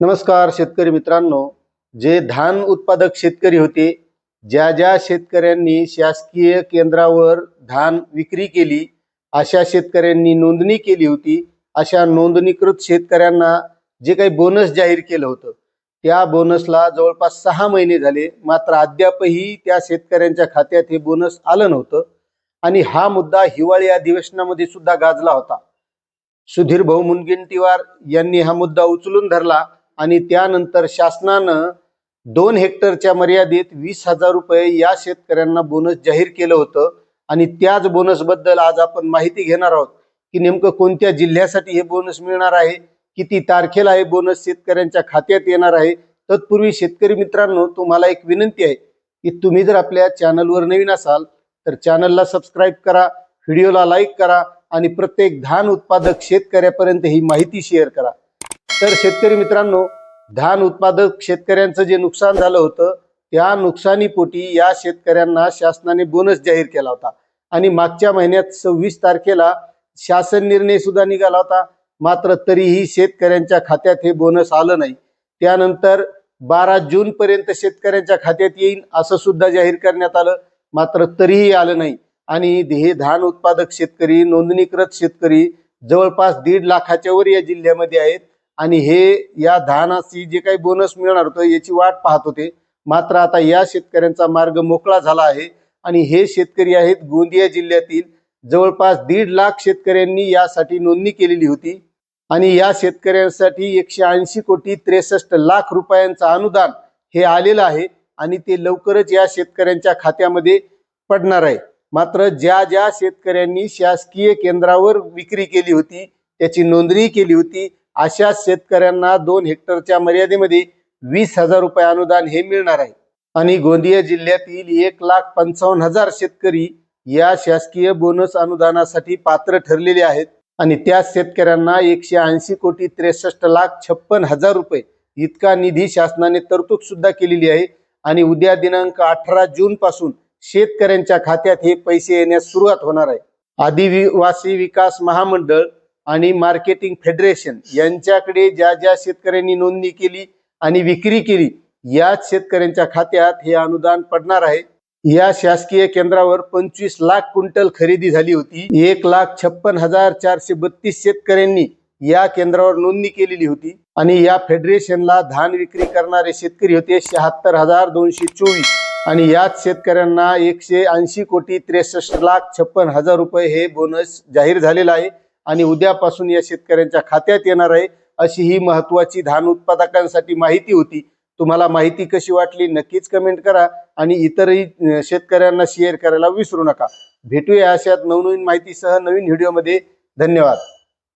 नमस्कार शेतकरी मित्रांनो. जे धान उत्पादक शेतकरी होते ज्या ज्या शेतकऱ्यांनी शासकीय केंद्रावर धान विक्री केली अशा शेतकऱ्यांनी नोंदणी केली होती. अशा नोंदणीकृत शेतकऱ्यांना जे काही बोनस जाहीर केलं होतं त्या बोनसला जवळपास सहा महिने झाले. मात्र अद्यापही त्या शेतकऱ्यांच्या खात्यात हे बोनस आलं नव्हतं. आणि हा मुद्दा हिवाळी अधिवेशनामध्ये सुद्धा गाजला होता. सुधीर भाऊ मुनगंटीवार यांनी हा मुद्दा उचलून धरला. आणि त्यानंतर शासनानं दोन हेक्टरच्या मर्यादेत वीस हजार रुपये या शेतकऱ्यांना बोनस जाहीर केलं होतं. आणि त्याच बोनसबद्दल आज आपण माहिती घेणार आहोत की नेमकं कोणत्या जिल्ह्यासाठी हे बोनस मिळणार आहे किती तारखेला हे बोनस शेतकऱ्यांच्या खात्यात येणार आहे. तत्पूर्वी शेतकरी मित्रांनो तुम्हाला एक विनंती आहे की तुम्ही जर आपल्या चॅनलवर नवीन असाल तर चॅनलला सबस्क्राईब करा व्हिडिओला लाईक करा आणि प्रत्येक धान उत्पादक शेतकऱ्यापर्यंत ही माहिती शेअर करा. तर शेतकरी मित्रांनो धान उत्पादक शेतकऱ्यांचं जे नुकसान झालं होतं त्या नुकसानीपोटी या शेतकऱ्यांना शासनाने बोनस जाहीर केला होता. आणि मागच्या महिन्यात सव्वीस तारखेला शासन निर्णय सुद्धा निघाला होता. मात्र तरीही शेतकऱ्यांच्या खात्यात हे बोनस आलं नाही. त्यानंतर बारा जून पर्यंत शेतकऱ्यांच्या खात्यात येईल असं सुद्धा जाहीर करण्यात आलं. मात्र तरीही आलं नाही. आणि हे धान उत्पादक शेतकरी नोंदणीकृत शेतकरी जवळपास दीड लाखाच्या वर या जिल्ह्यामध्ये आहेत. आणि हे या धानाची जे काही बोनस मिळणार होतं याची वाट पाहत होते. मात्र आता या शेतकऱ्यांचा मार्ग मोकळा झाला आहे. आणि हे शेतकरी आहेत गोंदिया जिल्ह्यातील जवळपास दीड लाख शेतकऱ्यांनी यासाठी नोंदणी केलेली होती. आणि या शेतकऱ्यांसाठी एकशे ऐंशी कोटी त्रेसष्ट लाख रुपयांचं अनुदान हे आलेलं आहे. आणि ते लवकरच या शेतकऱ्यांच्या खात्यामध्ये पडणार आहे. मात्र ज्या ज्या शेतकऱ्यांनी शासकीय केंद्रावर विक्री केली होती त्याची नोंदणी केली होती. अशा शेतकऱ्यांना दोन हेक्टरच्या मर्यादेमध्ये वीस हजार रुपये अनुदान हे मिळणार आहे. आणि गोंदिया जिल्ह्यातील एक लाख पंचावन्न हजार शेतकरी या शासकीय बोनस अनुदानासाठी पात्र ठरलेले आहेत. आणि त्या शेतकऱ्यांना एकशे ऐंशी कोटी त्रेसष्ट लाख छप्पन हजार रुपये इतका निधी शासनाने तरतूद सुद्धा केलेली आहे. आणि उद्या दिनांक अठरा जून पासून शेतकऱ्यांच्या खात्यात हे पैसे येण्यास सुरुवात होणार आहे. आदिवासी विकास महामंडळ आणि मार्केटिंग फेडरेशन यांच्याकडे ज्या ज्या शेतकऱ्यांनी नोंदणी केली आणि विक्री केली याच शेतकऱ्यांच्या खात्यात हे अनुदान पडणार आहे. या शासकीय केंद्रावर पंचवीस लाख क्विंटल खरेदी झाली होती. एक लाख छप्पन हजार चारशे बत्तीस शेतकऱ्यांनी या केंद्रावर नोंदणी केलेली होती. आणि या फेडरेशनला धान विक्री करणारे शेतकरी होते शहात्तर हजार दोनशे चोवीस. आणि याच शेतकऱ्यांना एकशे ऐंशी कोटी त्रेसष्ट लाख छप्पन हजार रुपये हे बोनस जाहीर झालेला आहे. आणि उद्यापासून या शेतकऱ्यांच्या खात्यात येणार आहे अशी ही महत्वाची धान उत्पादकांसाठी माहिती होती. तुम्हाला माहिती कशी वाटली नक्कीच कमेंट करा आणि इतरही शेतकऱ्यांना शेअर करायला विसरू नका. भेटूया अशात नवनवीन माहितीसह नवीन व्हिडिओमध्ये धन्यवाद.